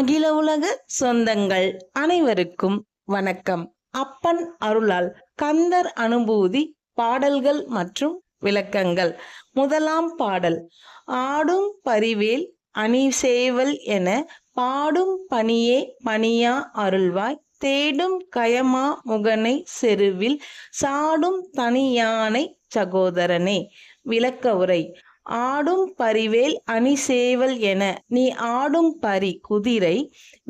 அகில உலக சொந்தங்கள் அனைவருக்கும் வணக்கம். அப்பன் அருளால் கந்தர் அனுபூதி பாடல்கள் மற்றும் விளக்கங்கள். முதலாம் பாடல் ஆடும் பரிவேல் அணி சேவல் என பாடும் பணியே பணியா அருள்வாய். தேடும் கயமா முகனை செருவில் சாடும் தனியானை சகோதரனே. விளக்க உரை ஆடும் பரிவேல் அணி சேவல் என. நீ ஆடும் பரி குதிரை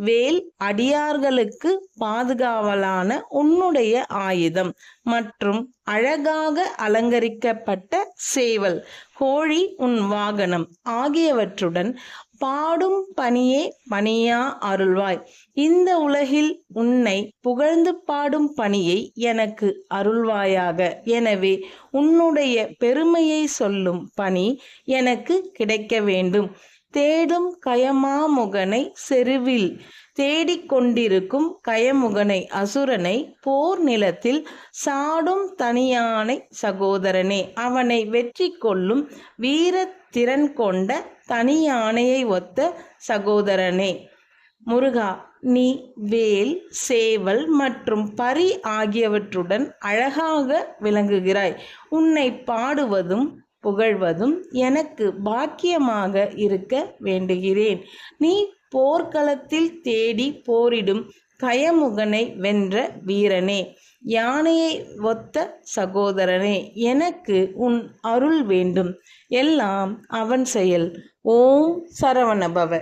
வேல் அடியார்களுக்கு பாதுகாவலான உன்னுடைய ஆயுதம் மற்றும் அழகாக அலங்கரிக்கப்பட்ட சேவல். கோழி உன் வாகனம். ஆகியவற்றுடன் பாடும் பணியே பணியா அருள்வாய். இந்த உலகில் உன்னை புகழ்ந்து பாடும் பணியை எனக்கு அருள்வாயாக. எனவே உன்னுடைய பெருமையை சொல்லும் பணி எனக்கு கிடைக்க வேண்டும். தேடும் கயமாமுகனை செருவில் தேடிக்கொண்டிருக்கும் கயமுகனை அசுரனை போர் நிலத்தில் சாடும் தனியானை சகோதரனே அவனை வெற்றி கொள்ளும் வீர திறன் கொண்ட தனியானையை ஒத்த சகோதரனே. முருகா நீ வேல் சேவல் மற்றும் பரி ஆகியவற்றுடன் அழகாக விளங்குகிறாய். உன்னை பாடுவதும் புகழ்வதும் எனக்கு பாக்கியமாக இருக்க வேண்டுகிறேன். நீ போர்க்களத்தில் தேடி போரிடும் கயமுகனை வென்ற வீரனே யானையை ஒத்த சகோதரனே எனக்கு உன் அருள் வேண்டும். எல்லாம் அவன் செயல். ஓம் சரவணபவ.